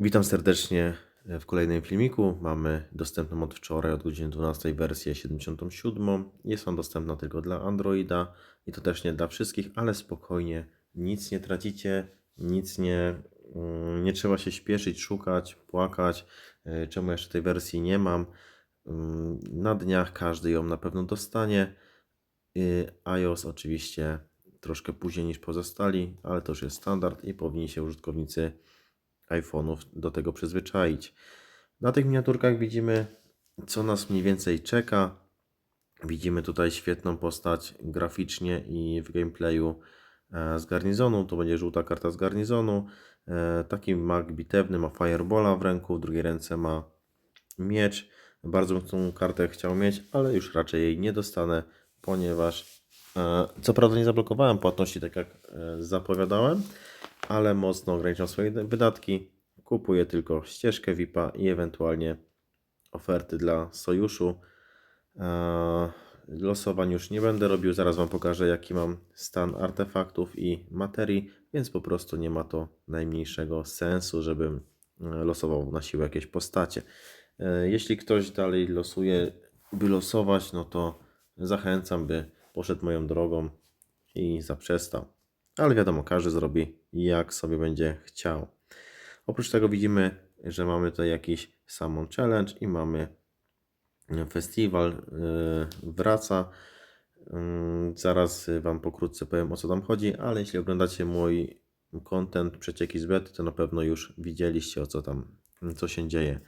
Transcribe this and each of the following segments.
Witam serdecznie w kolejnym filmiku. Mamy dostępną od wczoraj od godziny 12 wersję 77. Jest on dostępna tylko dla Androida i to też nie dla wszystkich, ale spokojnie, nic nie tracicie, nic nie, mm, nie trzeba się śpieszyć, szukać, płakać, e, czemu jeszcze tej wersji nie mam. Mm, Na dniach każdy ją na pewno dostanie. Y, iOS oczywiście troszkę później niż pozostali, ale to już jest standard i powinni się użytkownicy iPhone'ów do tego przyzwyczaić. Na tych miniaturkach widzimy, co nas mniej więcej czeka. Widzimy tutaj świetną postać graficznie i w gameplayu e, z garnizonu. To będzie żółta karta z garnizonu. E, Taki mag bitewny ma Firebola w ręku, w drugiej ręce ma miecz. Bardzo bym tą kartę chciał mieć, ale już raczej jej nie dostanę, ponieważ e, co prawda nie zablokowałem płatności, tak jak zapowiadałem, ale mocno ograniczam swoje wydatki. Kupuję tylko ścieżkę VIP-a i ewentualnie oferty dla sojuszu. E, Losowań już nie będę robił, zaraz Wam pokażę jaki mam stan artefaktów i materii, więc po prostu nie ma to najmniejszego sensu, żebym e, losował na siłę jakieś postacie. E, Jeśli ktoś dalej losuje, by losować, no to zachęcam, by poszedł moją drogą i zaprzestał. Ale wiadomo, każdy zrobi jak sobie będzie chciał. Oprócz tego widzimy, że mamy tutaj jakiś Summon Challenge i mamy festiwal yy, wraca. Yy, Zaraz Wam pokrótce powiem o co tam chodzi, ale jeśli oglądacie mój content przecieki z bety, to na pewno już widzieliście o co tam, co się dzieje.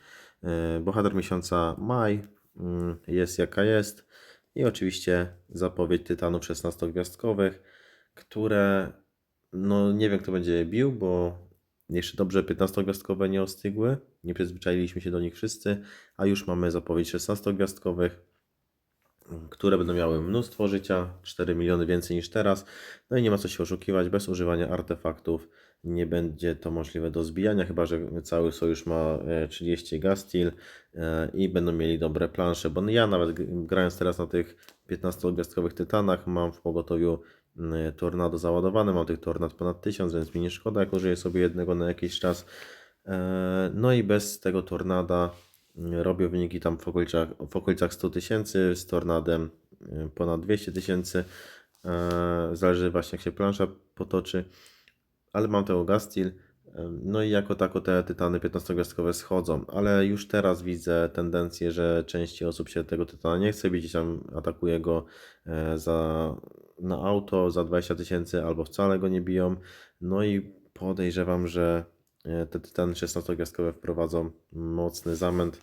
Yy, Bohater miesiąca maj yy, jest jaka jest i oczywiście zapowiedź Tytanów 16-gwiazdkowych, które no nie wiem kto będzie je bił, bo jeszcze dobrze 15-gwiazdkowe nie ostygły, nie przyzwyczailiśmy się do nich wszyscy, a już mamy zapowiedź 16-gwiazdkowych, które będą miały mnóstwo życia, 4 miliony więcej niż teraz. No i nie ma co się oszukiwać, bez używania artefaktów nie będzie to możliwe do zbijania, chyba że cały sojusz ma e, 30 gastil e, i będą mieli dobre plansze, bo ja nawet grając teraz na tych 15-gwiazdkowych tytanach mam w pogotowiu tornado załadowane, mam tych tornad ponad 1000, więc mi nie szkoda, jak użyję sobie jednego na jakiś czas. E, No i bez tego tornada mm, robię wyniki tam w okolicach, w okolicach 100 tysięcy, z tornadem y, ponad 200 tysięcy. E, Zależy właśnie jak się plansza potoczy, ale mam tego Gastil. No i jako tako te tytany 15-gwiazdkowe schodzą, ale już teraz widzę tendencję, że części osób się tego tytana nie chce bić, tam atakuje go e, za, na auto za 20 tysięcy albo wcale go nie biją. No i podejrzewam, że e, te tytany 16-gwiazdkowe wprowadzą mocny zamęt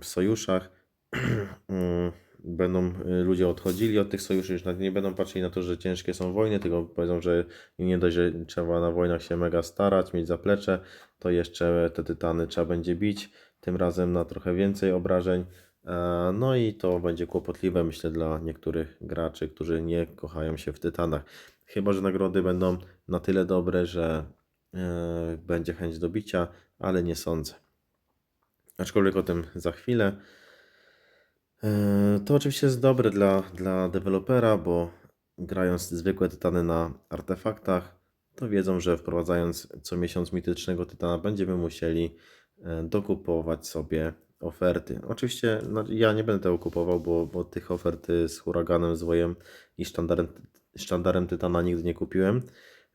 w sojuszach. Będą y, ludzie odchodzili od tych sojuszy, już nie będą patrzyli na to, że ciężkie są wojny, tylko powiedzą, że nie dość, że trzeba na wojnach się mega starać, mieć zaplecze, to jeszcze te tytany trzeba będzie bić, tym razem na trochę więcej obrażeń. E, No i to będzie kłopotliwe, myślę, dla niektórych graczy, którzy nie kochają się w tytanach. Chyba, że nagrody będą na tyle dobre, że e, będzie chęć do bicia, ale nie sądzę. Aczkolwiek o tym za chwilę. E, To oczywiście jest dobre dla, dla dewelopera, bo grając zwykłe tytany na artefaktach, to wiedzą, że wprowadzając co miesiąc mitycznego tytana, będziemy musieli e, dokupować sobie oferty. Oczywiście no, ja nie będę tego kupował, bo, bo tych ofert z huraganem, z wojem i sztandarem, sztandarem tytana nigdy nie kupiłem.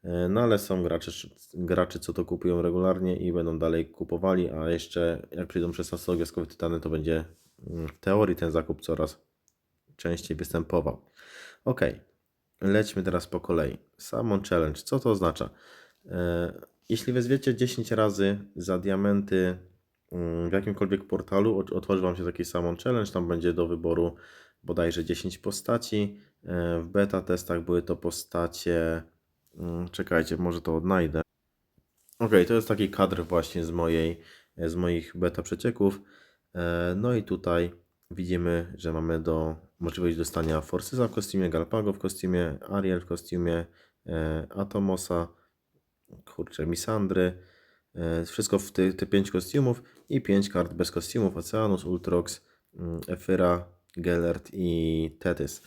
E, No ale są gracze, gracze, co to kupują regularnie i będą dalej kupowali, a jeszcze jak przyjdą 16-gwiazdkowe tytany, to będzie w teorii ten zakup coraz częściej występował. Ok, lećmy teraz po kolei. Summon Challenge, co to oznacza? E, Jeśli wezwiecie 10 razy za diamenty mm, w jakimkolwiek portalu, ot- otworzy Wam się taki Summon Challenge, tam będzie do wyboru bodajże 10 postaci. E, W beta testach były to postacie Mm, Czekajcie, może to odnajdę. Ok, to jest taki kadr właśnie z mojej, z moich beta przecieków. E, No i tutaj widzimy, że mamy do możliwość dostania Forsysa w kostiumie, Galpago w kostiumie, Ariel w kostiumie, e, Atomosa, kurczę, Misandry. E, Wszystko w te, te 5 kostiumów i 5 kart bez kostiumów, Oceanus, Ultrox, mm, Efyra, Gellert i Tethys.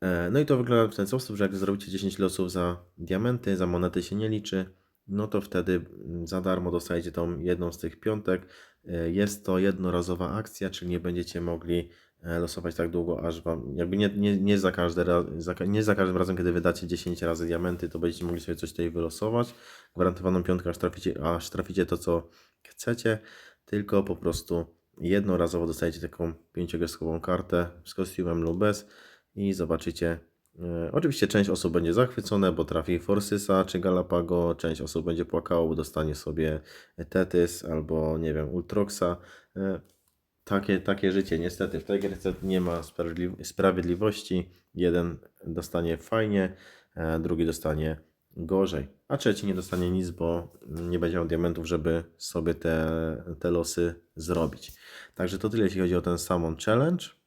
E, No i to wygląda w ten sposób, że jak zrobicie 10 losów za diamenty, za monety się nie liczy. No to wtedy mm, za darmo dostajecie tą jedną z tych piątek. E, Jest to jednorazowa akcja, czyli nie będziecie mogli e, losować tak długo, aż wam, jakby nie, nie, nie, za każdy raz, nie za każdym razem, kiedy wydacie 10 razy diamenty, to będziecie mogli sobie coś tutaj wylosować. Gwarantowaną piątkę, aż traficie, aż traficie to, co chcecie, tylko po prostu jednorazowo dostajecie taką pięciogwiazdkową kartę z kostiumem lub bez i zobaczycie. E, oczywiście część osób będzie zachwycone, bo trafi Forsysa czy Galapago, część osób będzie płakało, bo dostanie sobie Tetys albo nie wiem, Ultroxa. E, takie, takie życie. Niestety w tej gierce nie ma sprawiedli- sprawiedliwości. Jeden dostanie fajnie, e, drugi dostanie gorzej, a trzeci nie dostanie nic, bo nie będzie miał diamentów, żeby sobie te, te losy zrobić. Także to tyle, jeśli chodzi o ten Salmon Challenge.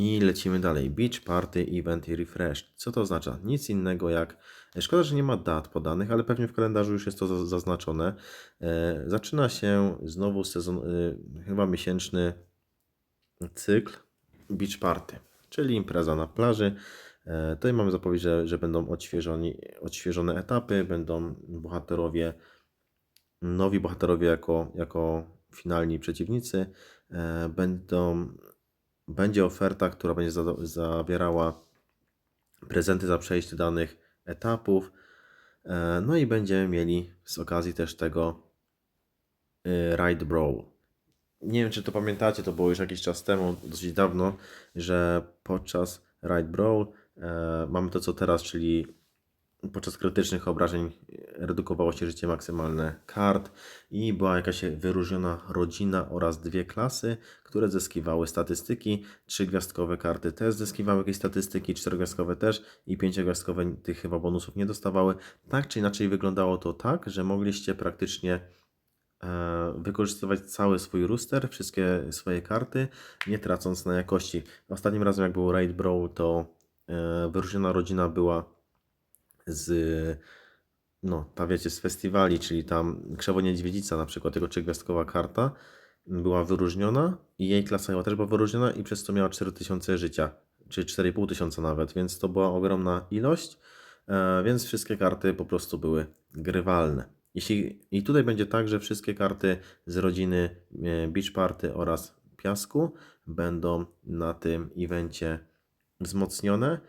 I lecimy dalej. Beach Party Event i Refresh. Co to oznacza? Nic innego jak. Szkoda, że nie ma dat podanych, ale pewnie w kalendarzu już jest to za- zaznaczone. E, Zaczyna się znowu sezon, e, chyba miesięczny cykl Beach Party, czyli impreza na plaży. E, Tutaj mamy zapowiedź, że, że będą odświeżone etapy, będą bohaterowie, nowi bohaterowie jako, jako finalni przeciwnicy. Będą, będzie oferta, która będzie za, zawierała prezenty za przejście danych etapów. E, No i będziemy mieli z okazji też tego y, Ride Brawl. Nie wiem, czy to pamiętacie, to było już jakiś czas temu, dosyć dawno, że podczas Ride Brawl e, mamy to co teraz, czyli podczas krytycznych obrażeń redukowało się życie maksymalne kart i była jakaś wyróżniona rodzina oraz dwie klasy, które zyskiwały statystyki. Trzygwiazdkowe karty też zyskiwały jakieś statystyki, czterogwiazdkowe też i pięciogwiazdkowe tych chyba bonusów nie dostawały. Tak czy inaczej wyglądało to tak, że mogliście praktycznie e, wykorzystywać cały swój rooster, wszystkie swoje karty, nie tracąc na jakości. Ostatnim razem jak był Raid Brawl, to e, wyróżniona rodzina była z no, ta wiecie, z festiwali, czyli tam Krzewo Niedźwiedzica na przykład, jego trzygwiazdkowa karta była wyróżniona i jej klasa też była wyróżniona i przez to miała 4000 życia, czy 4,5 tysiąca nawet, więc to była ogromna ilość, e, więc wszystkie karty po prostu były grywalne. Jeśli, I tutaj będzie tak, że wszystkie karty z rodziny e, Beach Party oraz Piasku będą na tym evencie wzmocnione.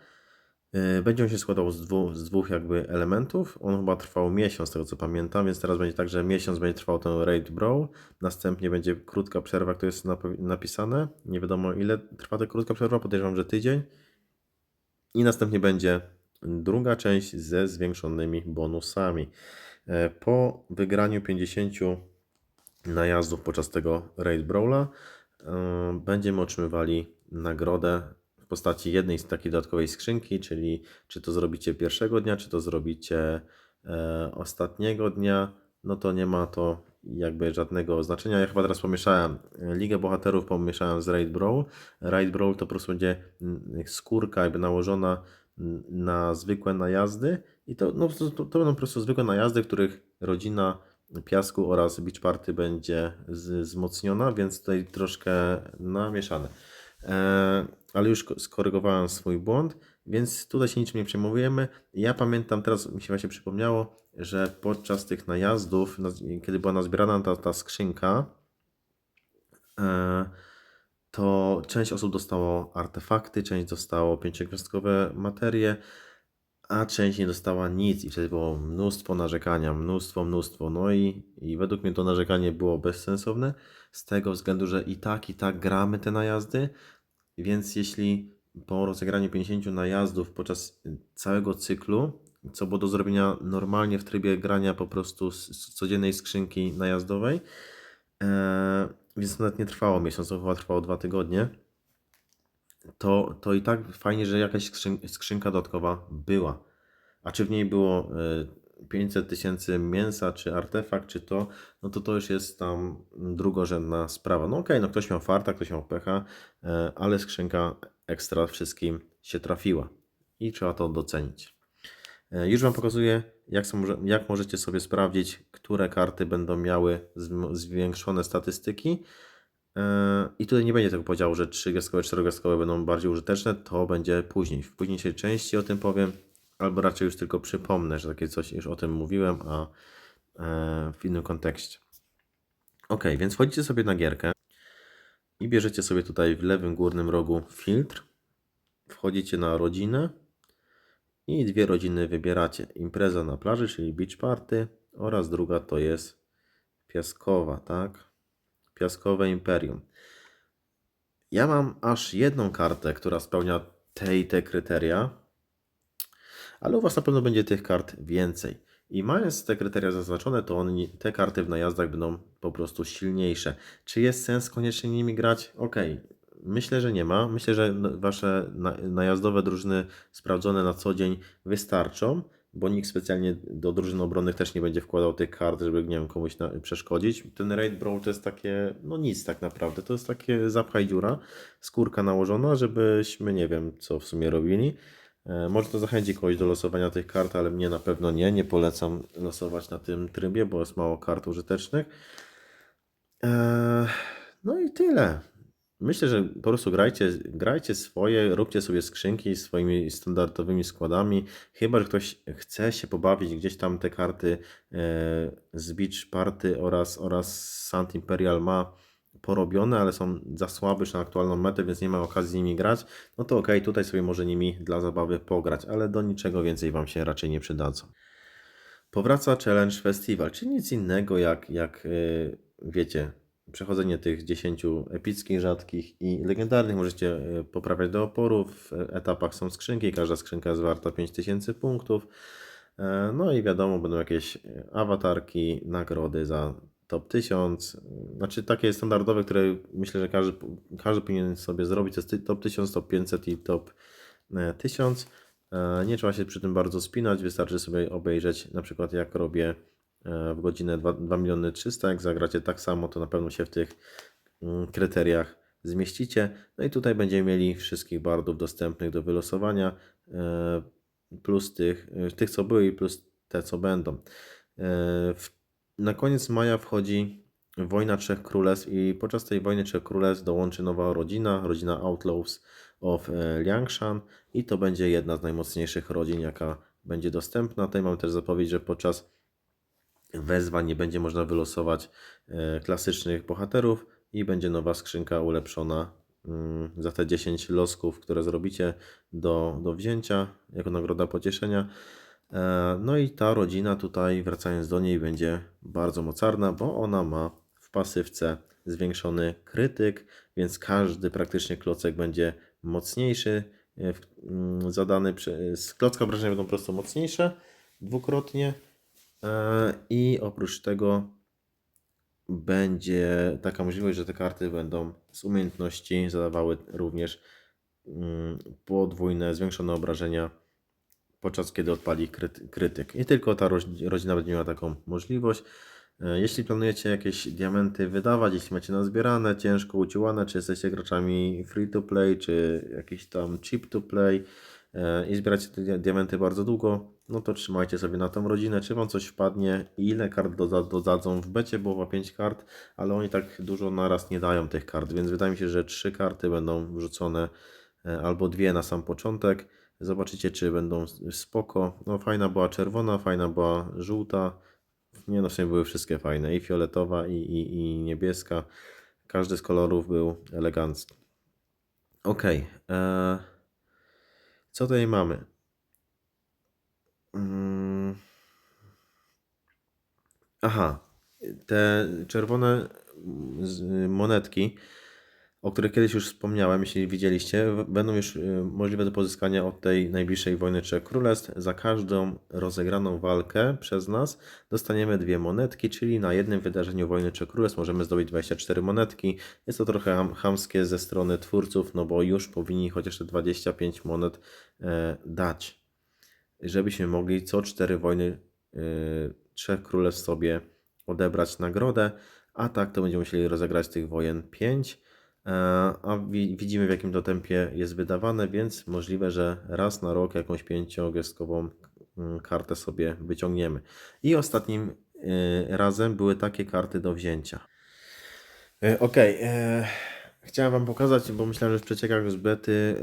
Yy, Będzie on się składał z dwóch, z dwóch jakby elementów. On chyba trwał miesiąc, z tego co pamiętam, więc teraz będzie tak, że miesiąc będzie trwał ten Raid Brawl. Następnie będzie krótka przerwa, to jest napisane. Nie wiadomo ile trwa ta krótka przerwa, podejrzewam, że tydzień. I następnie będzie druga część ze zwiększonymi bonusami. E, Po wygraniu 50 najazdów podczas tego Raid Brawla e, będziemy otrzymywali nagrodę postaci jednej z takiej dodatkowej skrzynki, czyli czy to zrobicie pierwszego dnia, czy to zrobicie e, ostatniego dnia, no to nie ma to jakby żadnego znaczenia. Ja chyba teraz pomieszałem e, Ligę Bohaterów, pomieszałem z Raid Brawl. Raid Brawl to po prostu będzie mm, skórka jakby nałożona mm, na zwykłe najazdy i to, no, to, to będą po prostu zwykłe najazdy, których rodzina Piasku oraz Beach Party będzie wzmocniona, więc tutaj troszkę namieszane. E, ale już ko- skorygowałem swój błąd, więc tutaj się niczym nie przejmujemy. Ja pamiętam, teraz mi się właśnie przypomniało, że podczas tych najazdów, kiedy była nazbierana ta, ta skrzynka, e, to część osób dostało artefakty, część dostało pięciogwiazdkowe materie, a część nie dostała nic i wtedy było mnóstwo narzekania, mnóstwo, mnóstwo. No i, i według mnie to narzekanie było bezsensowne z tego względu, że i tak, i tak gramy te najazdy, więc jeśli po rozegraniu 50 najazdów podczas całego cyklu, co było do zrobienia normalnie w trybie grania po prostu z, codziennej skrzynki najazdowej, e, więc to nawet nie trwało miesiąc, to chyba trwało dwa tygodnie, to, to i tak fajnie, że jakaś skrzyn, skrzynka dodatkowa była. A czy w niej było e, 500 tysięcy mięsa, czy artefakt, czy to, no to to już jest tam drugorzędna sprawa. No okej, no ktoś miał farta, ktoś miał pecha, e, ale skrzynka ekstra wszystkim się trafiła i trzeba to docenić. E, Już Wam pokazuję, jak, są, jak możecie sobie sprawdzić, które karty będą miały zwiększone statystyki. E, I tutaj nie będzie tego podziału, że 3 gwiazdkowe, 4 gwiazdkowe będą bardziej użyteczne, to będzie później. W późniejszej części o tym powiem, albo raczej już tylko przypomnę, że takie coś już o tym mówiłem, a e, w innym kontekście. Ok, więc wchodzicie sobie na gierkę i bierzecie sobie tutaj w lewym górnym rogu filtr, wchodzicie na rodzinę i dwie rodziny wybieracie. Impreza na plaży, czyli beach party oraz druga to jest piaskowa, tak? Piaskowe Imperium. Ja mam aż jedną kartę, która spełnia te i te kryteria, ale u Was na pewno będzie tych kart więcej. I mając te kryteria zaznaczone, to oni, te karty w najazdach będą po prostu silniejsze. Czy jest sens koniecznie nimi grać? Ok, myślę, że nie ma. Myślę, że Wasze na- najazdowe drużyny sprawdzone na co dzień wystarczą, bo nikt specjalnie do drużyn obronnych też nie będzie wkładał tych kart, żeby nie wiem, komuś na, przeszkodzić. Ten Raid Brawl to jest takie, no nic tak naprawdę. To jest takie zapchaj dziura, skórka nałożona, żebyśmy nie wiem, co w sumie robili. E, Może to zachęci kogoś do losowania tych kart, ale mnie na pewno nie. Nie polecam losować na tym trybie, bo jest mało kart użytecznych. Eee, No i tyle. Myślę, że po prostu grajcie, grajcie swoje, róbcie sobie skrzynki swoimi standardowymi składami. Chyba, że ktoś chce się pobawić gdzieś tam te karty e, z Beach Party oraz, oraz Sant Imperial ma porobione, ale są za słabe na aktualną metę, więc nie ma okazji z nimi grać, no to okej, tutaj sobie może nimi dla zabawy pograć, ale do niczego więcej Wam się raczej nie przydadzą. Powraca Challenge Festival, czyli nic innego jak, jak yy, wiecie, przechodzenie tych 10 epickich, rzadkich i legendarnych. Możecie yy, poprawiać do oporu. W etapach są skrzynki, każda skrzynka jest warta 5000 punktów. Yy, No i wiadomo, będą jakieś yy, awatarki, nagrody za top 1000. Znaczy takie standardowe, które myślę, że każdy, każdy powinien sobie zrobić. To jest top 1000, top 500 i top e, 1000. E, Nie trzeba się przy tym bardzo spinać, wystarczy sobie obejrzeć na przykład jak robię e, w godzinę 2, 2 miliony 300, jak zagracie tak samo, to na pewno się w tych mm, kryteriach zmieścicie. No i tutaj będziemy mieli wszystkich bardów dostępnych do wylosowania, e, plus tych, e, tych co były i plus te co będą. E, w- Na koniec maja wchodzi Wojna Trzech Królestw i podczas tej Wojny Trzech Królestw dołączy nowa rodzina, rodzina Outlaws of e, Liangshan i to będzie jedna z najmocniejszych rodzin, jaka będzie dostępna. Tutaj mam też zapowiedź, że podczas wezwań nie będzie można wylosować e, klasycznych bohaterów i będzie nowa skrzynka ulepszona mm, za te 10 losków, które zrobicie do, do wzięcia jako nagroda pocieszenia. E, No i ta rodzina tutaj, wracając do niej, będzie bardzo mocarna, bo ona ma w pasywce zwiększony krytyk, więc każdy praktycznie klocek będzie mocniejszy. e, mm, Zadany z klocka obrażenia będą po prostu mocniejsze dwukrotnie. E, I oprócz tego będzie taka możliwość, że te karty będą z umiejętności zadawały również mm, podwójne, zwiększone obrażenia podczas kiedy odpali kryty- krytyk. I tylko ta rodzina będzie miała taką możliwość. E, Jeśli planujecie jakieś diamenty wydawać, jeśli macie nazbierane, ciężko uciłane, czy jesteście graczami free to play, czy jakiś tam cheap to play e, i zbieracie te dia- diamenty bardzo długo, no to trzymajcie sobie na tą rodzinę, czy wam coś wpadnie i ile kart doda- dodadzą w becie, było chyba 5 kart, ale oni tak dużo naraz nie dają tych kart, więc wydaje mi się, że 3 karty będą wrzucone e, albo dwie na sam początek. Zobaczycie, czy będą spoko. No, fajna była czerwona, fajna była żółta. Nie no, w sumie były wszystkie fajne. I fioletowa, i, i, i niebieska. Każdy z kolorów był elegancki. Ok. E, co tutaj mamy? Mm. Aha. Te czerwone monetki o których kiedyś już wspomniałem, jeśli widzieliście, będą już y, możliwe do pozyskania od tej najbliższej wojny Trzech Królestw. Za każdą rozegraną walkę przez nas dostaniemy dwie monetki, czyli na jednym wydarzeniu wojny Trzech Królestw możemy zdobyć 24 monetki. Jest to trochę ham- chamskie ze strony twórców, no bo już powinni chociaż te 25 monet e, dać, żebyśmy mogli co cztery wojny y, Trzech Królestw sobie odebrać nagrodę, a tak to będziemy musieli rozegrać tych wojen 5. E, A wi- widzimy w jakim to tempie jest wydawane, więc możliwe, że raz na rok jakąś pięciogwiazdkową mm, kartę sobie wyciągniemy. I ostatnim e, razem były takie karty do wzięcia. E, e, chciałem Wam pokazać, bo myślałem, że w przeciekach z bety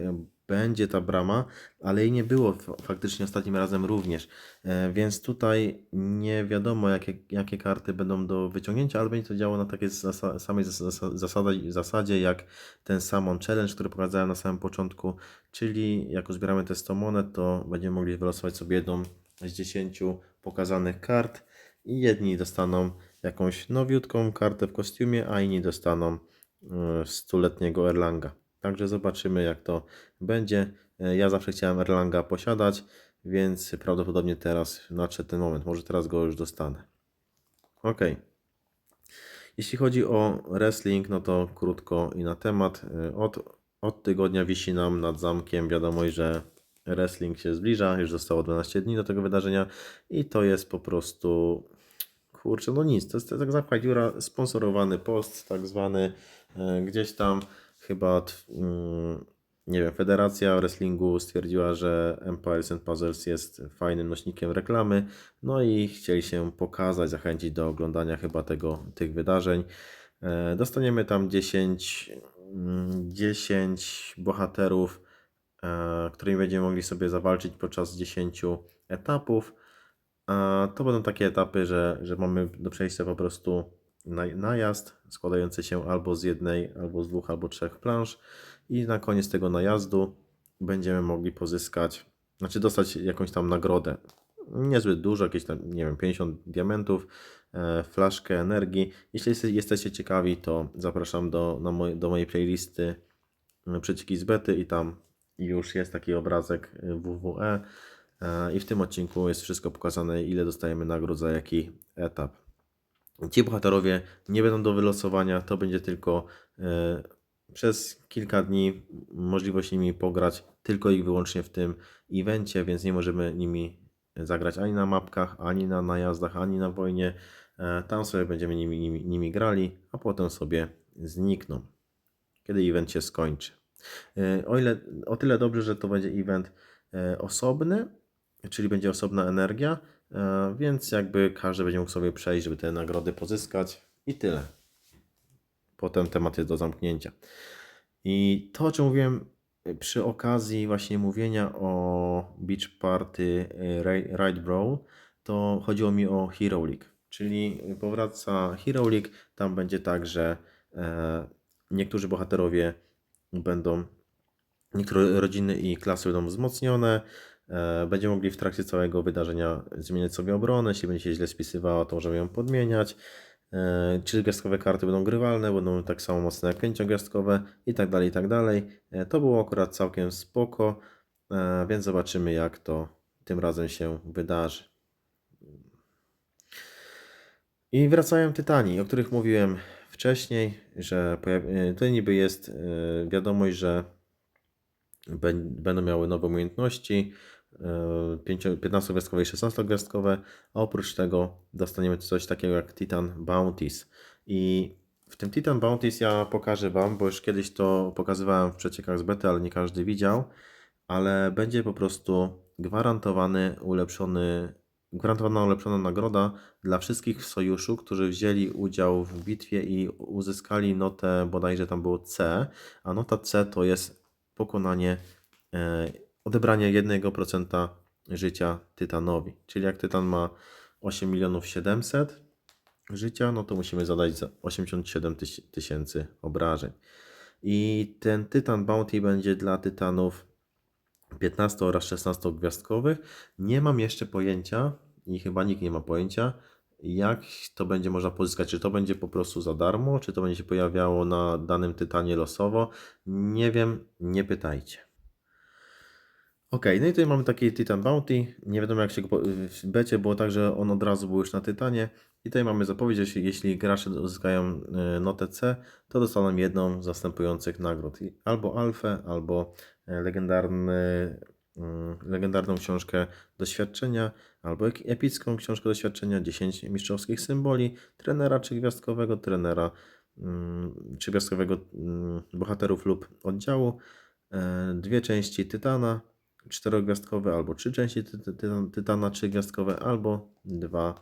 będzie ta brama, ale jej nie było faktycznie ostatnim razem również. E, Więc tutaj nie wiadomo, jakie, jakie karty będą do wyciągnięcia, ale będzie to działo na takiej zasa- samej zas- zasada- zasadzie jak ten Summon Challenge, który pokazałem na samym początku, czyli jak uzbieramy te 100 monet, to będziemy mogli wylosować sobie jedną z 10 pokazanych kart i jedni dostaną jakąś nowiutką kartę w kostiumie, a inni dostaną e, stuletniego Erlanga. Także zobaczymy jak to będzie. E, Ja zawsze chciałem Erlanga posiadać, więc prawdopodobnie teraz nadszedł ten moment. Może teraz go już dostanę. Ok. Jeśli chodzi o wrestling, no to krótko i na temat. E, Od, od tygodnia wisi nam nad zamkiem wiadomość, że wrestling się zbliża. Już zostało 12 dni do tego wydarzenia i to jest po prostu. Kurczę, no nic. To jest tak zamkła dziura, sponsorowany post, tak zwany e, gdzieś tam chyba. mm, nie wiem, Federacja Wrestlingu stwierdziła, że Empires and Puzzles jest fajnym nośnikiem reklamy, no i chcieli się pokazać, zachęcić do oglądania chyba tego, tych wydarzeń. E, Dostaniemy tam 10, mm, 10 bohaterów, e, którymi będziemy mogli sobie zawalczyć podczas 10 etapów. A to będą takie etapy, że, że mamy do przejścia po prostu najazd składający się albo z jednej, albo z dwóch, albo trzech planż i na koniec tego najazdu będziemy mogli pozyskać, znaczy dostać jakąś tam nagrodę. Niezbyt dużo, jakieś tam, nie wiem, 50 diamentów, e, flaszkę energii. Jeśli jeste- jesteście ciekawi, to zapraszam do, na moj, do mojej playlisty e, Przecieki z bety i tam już jest taki obrazek e, WWE e, i w tym odcinku jest wszystko pokazane, ile dostajemy nagród za jaki etap. Ci bohaterowie nie będą do wylosowania, to będzie tylko e, przez kilka dni możliwość nimi pograć tylko i wyłącznie w tym evencie, więc nie możemy nimi zagrać ani na mapkach, ani na najazdach, ani na wojnie. E, Tam sobie będziemy nimi, nimi, nimi grali, a potem sobie znikną, kiedy event się skończy. E, O, ile, o tyle dobrze, że to będzie event osobny, czyli będzie osobna energia, więc jakby każdy będzie mógł sobie przejść, żeby te nagrody pozyskać i tyle. Potem temat jest do zamknięcia. I to, o czym mówiłem y, przy okazji właśnie mówienia o Beach Party Ra- Ride Brawl, to chodziło mi o Hero League, czyli powraca Hero League, tam będzie tak, że e, niektórzy bohaterowie będą, niektóre rodziny i klasy będą wzmocnione, e, będziemy mogli w trakcie całego wydarzenia zmieniać sobie obronę, jeśli będzie się źle spisywała, to możemy ją podmieniać. E, Trzy gwiazdkowe karty będą grywalne, będą tak samo mocne jak pięciogwiazdkowe i tak dalej, i tak dalej. E, To było akurat całkiem spoko, e, więc zobaczymy jak to tym razem się wydarzy. I wracają Tytani, o których mówiłem wcześniej, że e, to niby jest e, wiadomość, że bę- będą miały nowe umiejętności, e, 15-gwiazdkowe i 16-gwiazdkowe, a oprócz tego dostaniemy coś takiego jak Titan Bounties. I w tym Titan Bounties ja pokażę Wam, bo już kiedyś to pokazywałem w przeciekach z bety, ale nie każdy widział, ale będzie po prostu gwarantowany ulepszony, gwarantowana ulepszona nagroda dla wszystkich w sojuszu, którzy wzięli udział w bitwie i uzyskali notę, bodajże tam było C, a nota C to jest pokonanie, e, odebranie 1% życia Tytanowi. Czyli jak Tytan ma 8 milionów 700 życia, no to musimy zadać za 87 tyś- tysięcy obrażeń. I ten Tytan Bounty będzie dla Tytanów 15 oraz 16 gwiazdkowych. Nie mam jeszcze pojęcia i chyba nikt nie ma pojęcia, jak to będzie można pozyskać. Czy to będzie po prostu za darmo, czy to będzie się pojawiało na danym Tytanie losowo. Nie wiem, nie pytajcie. Ok, no i tutaj mamy taki Titan Bounty. Nie wiadomo jak się go w becie było tak, że on od razu był już na Tytanie. I tutaj mamy zapowiedź, że jeśli, gracze uzyskają e, notę C, to dostaną jedną z następujących nagród. Albo alfę, albo e, legendarny, mm, legendarną książkę doświadczenia, albo epicką książkę doświadczenia, 10 mistrzowskich symboli, trenera trzygwiazdkowego, trenera mm, trzygwiazdkowego mm, bohaterów lub oddziału, e, dwie części Tytana, czterogwiazdkowe, albo trzy części ty, ty, tytan- Tytana trzygwiazdkowe, albo dwa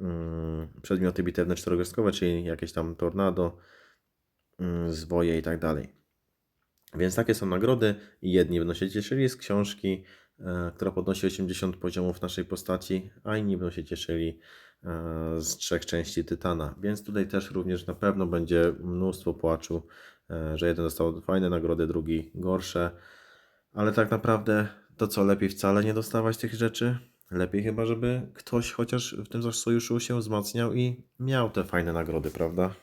mm, przedmioty bitewne czterogwiazdkowe, czyli jakieś tam tornado, mm, zwoje i tak dalej. Więc takie są nagrody. Jedni będą się cieszyli z książki, e, która podnosi 80 poziomów naszej postaci, a inni będą się cieszyli e, z trzech części Tytana. Więc tutaj też również na pewno będzie mnóstwo płaczu, e, że jeden dostał fajne nagrody, drugi gorsze. Ale tak naprawdę to co, lepiej wcale nie dostawać tych rzeczy? Lepiej chyba, żeby ktoś chociaż w tym sojuszu się wzmacniał i miał te fajne nagrody, prawda?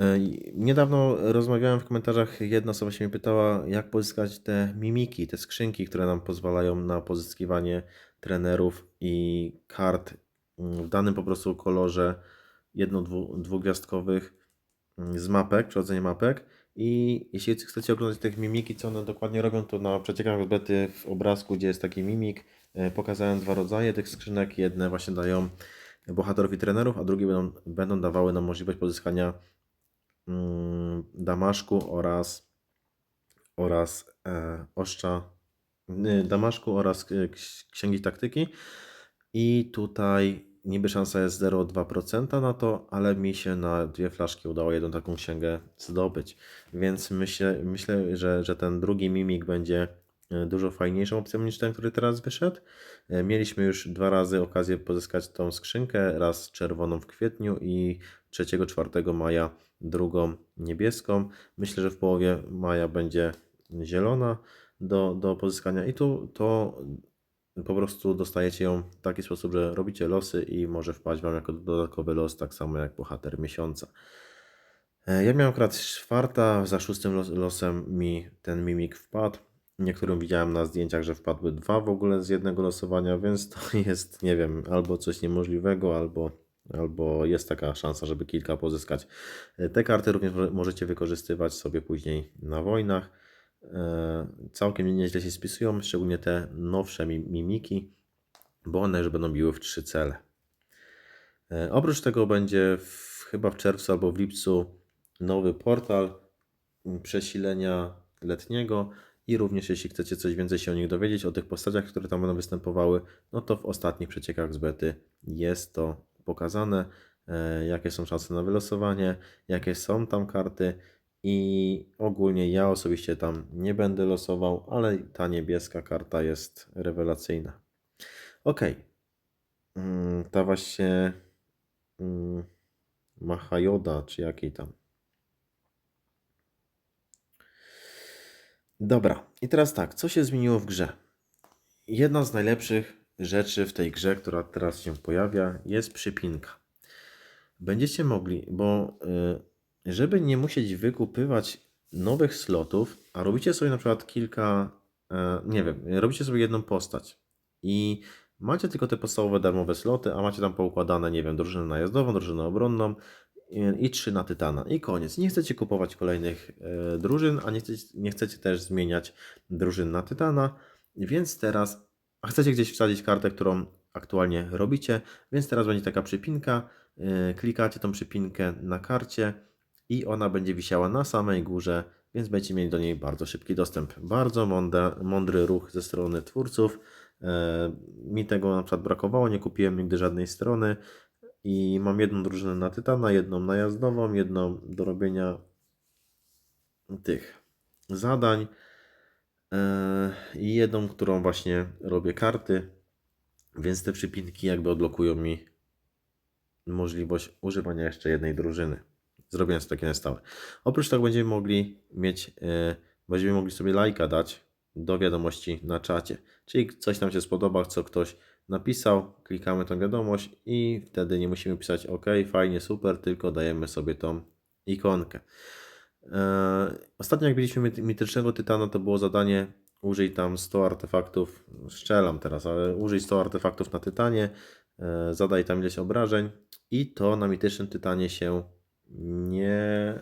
E, Niedawno rozmawiałem w komentarzach, jedna osoba się mnie pytała, jak pozyskać te mimiki, te skrzynki, które nam pozwalają na pozyskiwanie trenerów i kart mm, w danym po prostu kolorze jedno, dwu, dwugwiazdkowych mm, z mapek, przechodzenie mapek. I jeśli chcecie oglądać te mimiki, co one dokładnie robią, to na przeciekach bety w obrazku, gdzie jest taki mimik, e, pokazałem dwa rodzaje tych skrzynek. Jedne właśnie dają bohaterów i trenerów, a drugie będą, będą dawały nam możliwość pozyskania mm, damaszku oraz, oraz e, oszcza y, damaszku oraz ks- księgi taktyki. I tutaj niby szansa jest 0,2% na to, ale mi się na dwie flaszki udało jedną taką księgę zdobyć. Więc myślę, myślę że, że ten drugi mimik będzie e, dużo fajniejszą opcją niż ten, który teraz wyszedł. E, Mieliśmy już dwa razy okazję pozyskać tą skrzynkę, raz czerwoną w kwietniu i 3-4 maja drugą niebieską. Myślę, że w połowie maja będzie zielona do, do pozyskania i tu to po prostu dostajecie ją w taki sposób, że robicie losy i może wpaść Wam jako dodatkowy los, tak samo jak bohater miesiąca. E, Ja miałem akurat czwarta, za szóstym los- losem mi ten mimik wpadł. Niektórym widziałem na zdjęciach, że wpadły dwa w ogóle z jednego losowania, więc to jest, nie wiem, albo coś niemożliwego, albo, albo jest taka szansa, żeby kilka pozyskać. E, Te karty również mo- możecie wykorzystywać sobie później na wojnach. E, Całkiem nieźle się spisują, szczególnie te nowsze mi- mimiki, bo one już będą biły w trzy cele. E, Oprócz tego będzie w, chyba w czerwcu albo w lipcu nowy portal przesilenia letniego i również jeśli chcecie coś więcej się o nich dowiedzieć, o tych postaciach, które tam będą występowały, no to w ostatnich przeciekach z bety jest to pokazane, e, jakie są szanse na wylosowanie, jakie są tam karty i ogólnie ja osobiście tam nie będę losował, ale ta niebieska karta jest rewelacyjna. Ok, ta właśnie mm, Mahajoda, czy jakiej tam. Dobra, i teraz tak, co się zmieniło w grze? Jedna z najlepszych rzeczy w tej grze, która teraz się pojawia, jest przypinka. Będziecie mogli, bo y, żeby nie musieć wykupywać nowych slotów, a robicie sobie na przykład kilka, e, nie wiem, robicie sobie jedną postać i macie tylko te podstawowe darmowe sloty, a macie tam poukładane, nie wiem, drużynę najazdową, drużynę obronną i, trzy na Tytana. I koniec. Nie chcecie kupować kolejnych e, drużyn, a nie chcecie, nie chcecie też zmieniać drużyn na Tytana, więc teraz, a chcecie gdzieś wsadzić kartę, którą aktualnie robicie, więc teraz będzie taka przypinka, e, klikacie tą przypinkę na karcie i ona będzie wisiała na samej górze, więc będziecie mieli do niej bardzo szybki dostęp. Bardzo mądra, mądry ruch ze strony twórców. E, Mi tego na przykład brakowało, nie kupiłem nigdy żadnej strony i mam jedną drużynę na Tytana, jedną najazdową, jedną do robienia tych zadań e, i jedną, którą właśnie robię karty, więc te przypinki jakby odblokują mi możliwość używania jeszcze jednej drużyny. Zrobienia sobie takie na stałe. Oprócz tego będziemy mogli mieć, e, będziemy mogli sobie lajka dać do wiadomości na czacie. Czyli coś nam się spodoba, co ktoś napisał, klikamy tą wiadomość i wtedy nie musimy pisać OK, fajnie, super, tylko dajemy sobie tą ikonkę. E, Ostatnio jak mit- mitycznego Tytana, to było zadanie użyj tam 100 artefaktów, strzelam teraz, ale użyj 100 artefaktów na Tytanie, e, zadaj tam ileś obrażeń i to na mitycznym Tytanie się nie,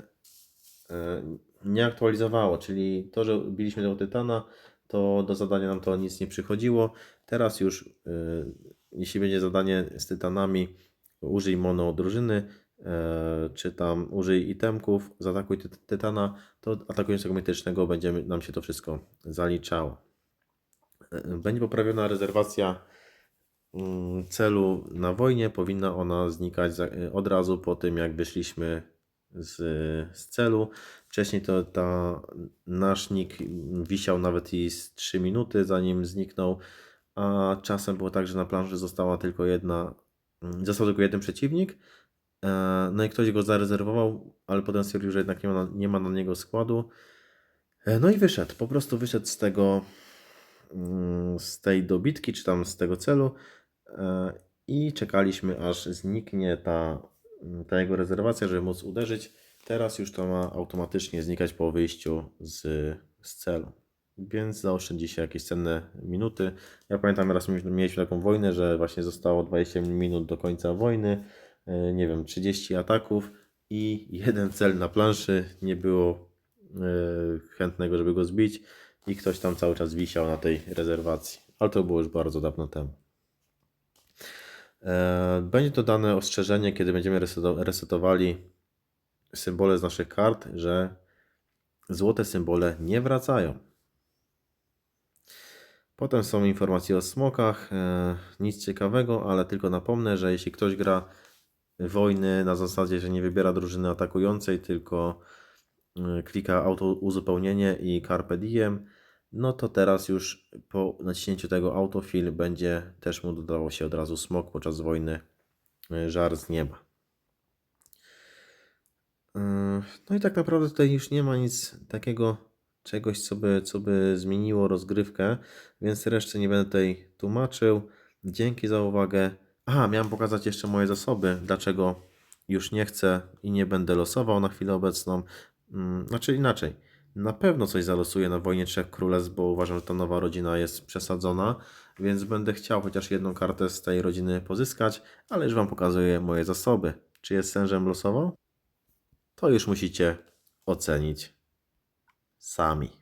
e, nie aktualizowało, czyli to, że biliśmy tego Tytana, to do zadania nam to nic nie przychodziło. Teraz już, e, jeśli będzie zadanie z Tytanami, użyj mono drużyny, e, czy tam użyj itemków, zaatakuj ty Tytana, to atakując tego mitycznego będzie nam się to wszystko zaliczało. Będzie poprawiona rezerwacja celu na wojnie, powinna ona znikać e, od razu po tym, jak wyszliśmy z, z celu. Wcześniej to ta, nasz nick wisiał nawet i z 3 minuty, zanim zniknął, a czasem było tak, że na planszy została tylko jedna, mm, został tylko jeden przeciwnik. e, No i ktoś go zarezerwował, ale potem stwierdził, że jednak nie ma na, nie ma na niego składu. E, No i wyszedł, po prostu wyszedł z tego, mm, z tej dobitki, czy tam z tego celu i czekaliśmy aż zniknie ta, ta jego rezerwacja, żeby móc uderzyć. Teraz już to ma automatycznie znikać po wyjściu z, z celu. Więc zaoszczędzi się jakieś cenne minuty. Ja pamiętam raz mieliśmy mieliśmy taką wojnę, że właśnie zostało 20 minut do końca wojny. e, Nie wiem, 30 ataków i jeden cel na planszy. Nie było e, chętnego, żeby go zbić i ktoś tam cały czas wisiał na tej rezerwacji. Ale to było już bardzo dawno temu. E, Będzie dodane ostrzeżenie, kiedy będziemy reseto- resetowali symbole z naszych kart, że złote symbole nie wracają. Potem są informacje o smokach. e, Nic ciekawego, ale tylko napomnę, że jeśli ktoś gra wojny na zasadzie, że nie wybiera drużyny atakującej, tylko e, klika auto uzupełnienie i carpe diem, no to teraz już po naciśnięciu tego autofill będzie też mu dodało się od razu smok podczas wojny e, żar z nieba. Yy, No i tak naprawdę tutaj już nie ma nic takiego, czegoś, co by, co by zmieniło rozgrywkę, więc resztę nie będę tutaj tłumaczył. Dzięki za uwagę. Aha, miałem pokazać jeszcze moje zasoby, dlaczego już nie chcę i nie będę losował na chwilę obecną. Mm, Znaczy inaczej, na pewno coś zalosuję na Wojnie Trzech Królestw, bo uważam, że ta nowa rodzina jest przesadzona, więc będę chciał chociaż jedną kartę z tej rodziny pozyskać, ale już Wam pokazuję moje zasoby. Czy jest sens, żebym losował? to już musicie ocenić sami.